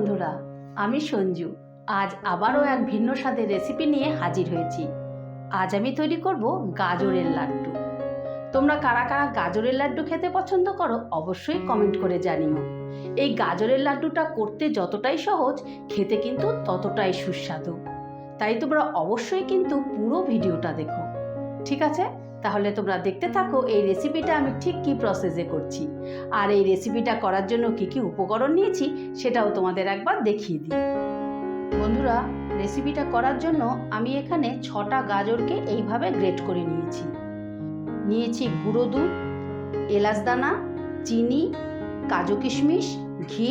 বন্ধুরা, আমি সঞ্জু। আজ আবারও এক ভিন্ন স্বাদের রেসিপি নিয়ে হাজির হয়েছি। আজ আমি তৈরি করব গাজরের লাড্ডু। তোমরা কারা কারা গাজরের লাড্ডু খেতে পছন্দ করো অবশ্যই কমেন্ট করে জানিও। এই গাজরের লাড্ডুটা করতে যতটাই সহজ, খেতে কিন্তু ততটাই সুস্বাদু। তাই তোমরা অবশ্যই কিন্তু পুরো ভিডিওটা দেখো। ঠিক আছে? তাহলে তোমরা দেখতে থাকো এই রেসিপিটা আমি ঠিক কী প্রসেসে করছি। আর এই রেসিপিটা করার জন্য কি কি উপকরণ নিয়েছি, সেটাও তোমাদের একবার দেখিয়ে দিই। বন্ধুরা রেসিপিটা করার জন্য আমি এখানে ছটা গাজরকে এইভাবে গ্রেট করে নিয়েছি। নিয়েছি গুঁড়ো দুধ, এলাচ দানা, চিনি, কাজু কিশমিশ, ঘি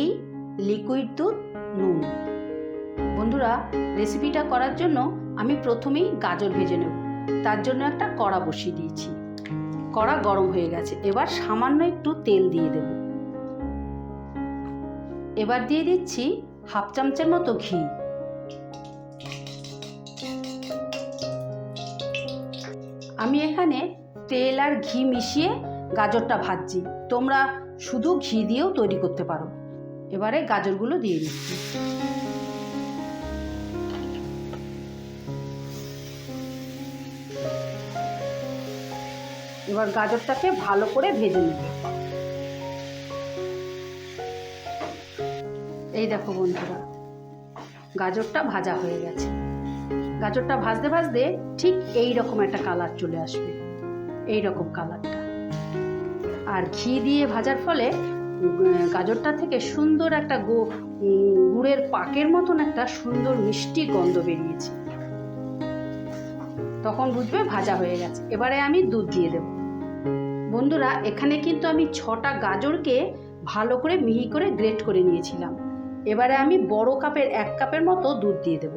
লিকুইড দুধ, নুন। বন্ধুরা রেসিপিটা করার জন্য আমি প্রথমেই গাজর ভেজে নেব। তার জন্য একটা কড়া বসিয়ে দিয়েছি। কড়া গরম হয়ে গেছে। এবার সামান্য একটু তেল দিয়ে দেব। এবার দিয়ে দিচ্ছি হাফ চামচের মতো ঘি। আমি এখানে তেল আর ঘি মিশিয়ে গাজরটা ভাজছি। তোমরা শুধু ঘি দিয়েও তৈরি করতে পারো। এবারে গাজরগুলো দিয়ে দিচ্ছি। এবার গাজরটাকে ভালো করে ভেজে নেব। এই দেখো বন্ধুরা, গাজরটা ভাজা হয়ে গেছে। গাজরটা ভাজতে ভাজতে ঠিক এই রকম একটা কালার চলে আসবে। এই রকম কালারটা। আর ঘি দিয়ে ভাজার ফলে গাজরটা থেকে সুন্দর একটা গো গুড়ের পাকের মতন একটা সুন্দর মিষ্টি গন্ধ বেরিয়েছে। তখন বুঝবে ভাজা হয়ে গেছে। এবারে আমি দুধ দিয়ে দেব। বন্ধুরা, এখানে কিন্তু আমি ছটা গাজরকে ভালো করে মিহি করে গ্রেট করে নিয়েছিলাম। এবারে আমি বড় কাপের এক কাপের মতো দুধ দিয়ে দেব।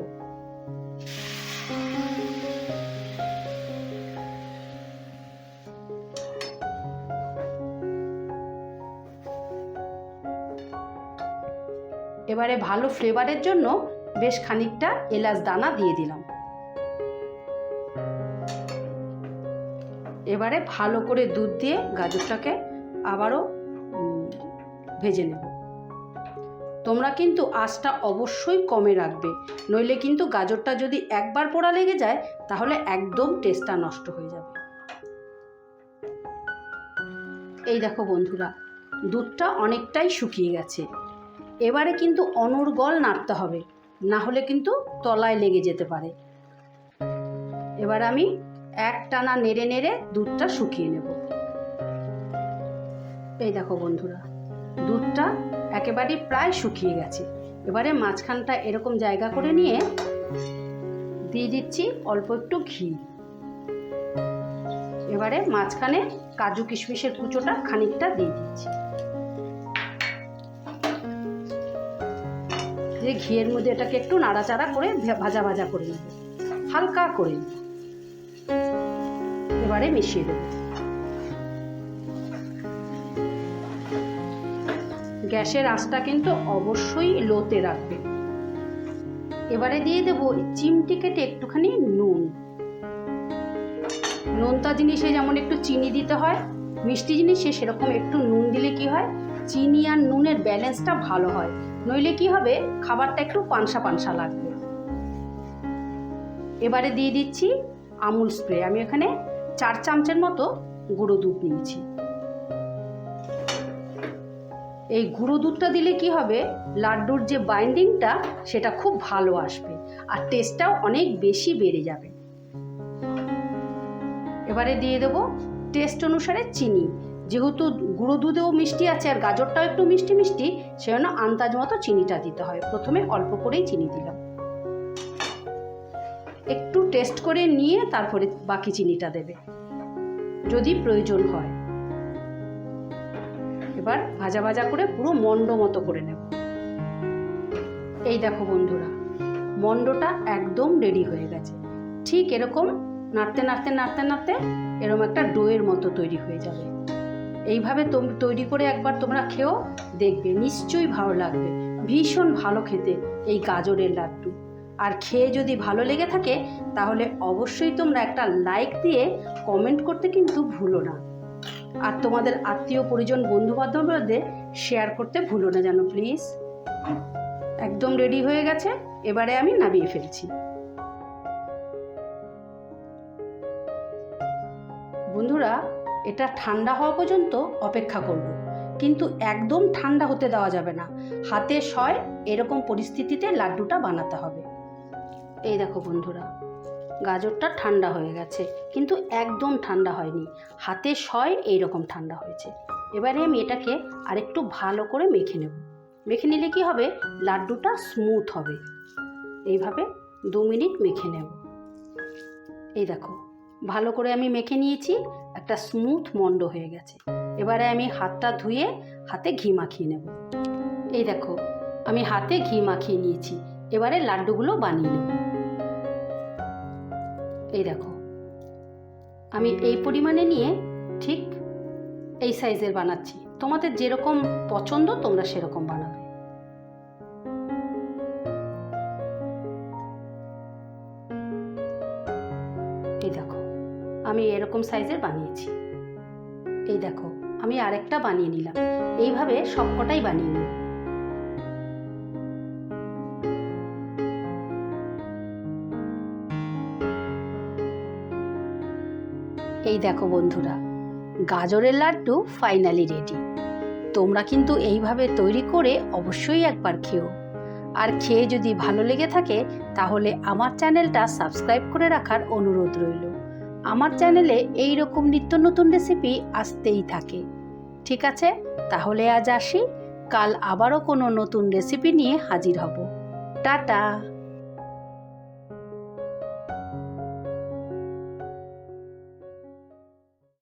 এবারে ভালো ফ্লেভারের জন্য বেশ খানিকটা এলাচ দানা দিয়ে দিলাম। এবারে ভালো করে দুধ দিয়ে গাজরটাকে আবারও ভেজে নেব। তোমরা কিন্তু আঁচটা অবশ্যই কমে রাখবে, নইলে কিন্তু গাজরটা যদি একবার পোড়া লেগে যায়, তাহলে একদম টেস্টটা নষ্ট হয়ে যাবে। এই দেখো বন্ধুরা, দুধটা অনেকটাই শুকিয়ে গেছে। এবারে কিন্তু অনর্গল নাড়তে হবে, না হলে কিন্তু তলায় লেগে যেতে পারে। এবার আমি এক টানা নেড়ে নেড়ে দুধটা শুকিয়ে নেব। এই দেখো বন্ধুরা, দুধটা একেবারে প্রায় শুকিয়ে গেছে। এবারে মাঝখানটা এরকম জায়গা করে নিয়ে দিয়ে দিচ্ছি অল্প একটু ঘি। এবারে মাঝখানে কাজু কিশমিশের কুচোটা খানিকটা দিয়ে দিচ্ছি। দিয়ে ঘিয়ের মধ্যে এটাকে একটু নাড়াচাড়া করে ভাজা ভাজা করে নেব। হালকা করে। নেব এবারে মিশিয়ে দেব। গ্যাসের আঁচটা কিন্তু অবশ্যই লোতে রাখবে। এবারে দিয়ে দেব চিমটি কেটে একটুখানি নুন। নোনতা জিনিসে যেমন একটু চিনি দিতে হয়, মিষ্টি জিনিসে সেরকম একটু নুন দিলে কি হয়? চিনি আর নুনের ব্যালেন্সটা ভালো হয়। নইলে কি হবে? খাবারটা একটু পানসা পানসা লাগবে। এবারে দিয়ে দিচ্ছি আমুল স্প্রে। আমি এখানে চার চামচের মতো গুঁড়ো দুধ নিয়েছি। এই গুঁড়ো দুধটা দিলে কি হবে? লাড্ডুর যে বাইন্ডিংটা সেটা খুব ভালো আসবে আর টেস্টটাও অনেক বেশি বেড়ে যাবে। এবারে দিয়ে দেবো টেস্ট অনুসারে চিনি। যেহেতু গুঁড়ো দুধেও মিষ্টি আছে আর গাজরটাও একটু মিষ্টি মিষ্টি, সেজন্য আন্দাজ মতো চিনিটা দিতে হয়। প্রথমে অল্প করেই চিনি দিলাম। একটু টেস্ট করে নিয়ে তারপরে বাকি চিনিটা দেবে, যদি প্রয়োজন হয়। এবার ভাজা ভাজা করে পুরো মন্ড মতো করে নেব। এই দেখো বন্ধুরা, মন্ডটা একদম রেডি হয়ে গেছে। ঠিক এরকম নাড়তে নাড়তে নাড়তে নাড়তে এরকম একটা ডোয়ের মতো তৈরি হয়ে যাবে। এইভাবে তৈরি করে একবার তোমরা খেও দেখবে, নিশ্চয়ই ভালো লাগবে। ভীষণ ভালো খেতে এই গাজরের লাড্ডু। আর খেয়ে যদি ভালো লেগে থাকে, তাহলে অবশ্যই তোমরা একটা লাইক দিয়ে কমেন্ট করতে কিন্তু ভুলো না। আর তোমাদের আত্মীয় পরিজন বন্ধু বান্ধবদের শেয়ার করতে ভুলো না যেন প্লিজ একদম রেডি হয়ে গেছে, এবারে আমি নামিয়ে ফেলছি। বন্ধুরা, এটা ঠান্ডা হওয়া পর্যন্ত অপেক্ষা করব, কিন্তু একদম ঠান্ডা হতে দেওয়া যাবে না। হাতে সয় এরকম পরিস্থিতিতে লাড্ডুটা বানাতে হবে। এই দেখো বন্ধুরা, গাজরটা ঠান্ডা হয়ে গেছে, কিন্তু একদম ঠান্ডা হয়নি। হাতে সয় এইরকম ঠান্ডা হয়েছে। এবারে আমি এটাকে আরেকটু ভালো করে মেখে নেব। মেখে নিলে কি হবে? লাড্ডুটা স্মুথ হবে। এইভাবে দু মিনিট মেখে নেব। এই দেখো, ভালো করে আমি মেখে নিয়েছি, একটা স্মুথ মন্ড হয়ে গেছে। এবারে আমি হাতটা ধুয়ে হাতে ঘি মাখিয়ে নেব। এই দেখো, আমি হাতে ঘি মাখিয়ে নিয়েছি। এবারে লাড্ডুগুলো বানিয়ে নেব। এই দেখো। আমি এই পরিমাণে নিয়ে ঠিক এই সাইজের বানাচ্ছি। তোমাদের যেরকম পছন্দ, তোমরা সেরকম বানাবে। এই দেখো, আমি এরকম সাইজের বানিয়েছি। এই দেখো, আমি আরেকটা বানিয়ে নিলাম। এইভাবে সবকটাই বানিয়ে নেব এই দেখো বন্ধুরা, গাজরের লাড্ডু ফাইনালি রেডি তোমরা কিন্তু এইভাবে তৈরি করে অবশ্যই একবার খেও। আর খেয়ে যদি ভালো লেগে থাকে, তাহলে আমার চ্যানেলটা সাবস্ক্রাইব করে রাখার অনুরোধ রইল। আমার চ্যানেলে এই রকম নিত্য নতুন রেসিপি আসতেই থাকে। ঠিক আছে? তাহলে আজ আসি, কাল আবারও কোনো নতুন রেসিপি নিয়ে হাজির হব। টাটা!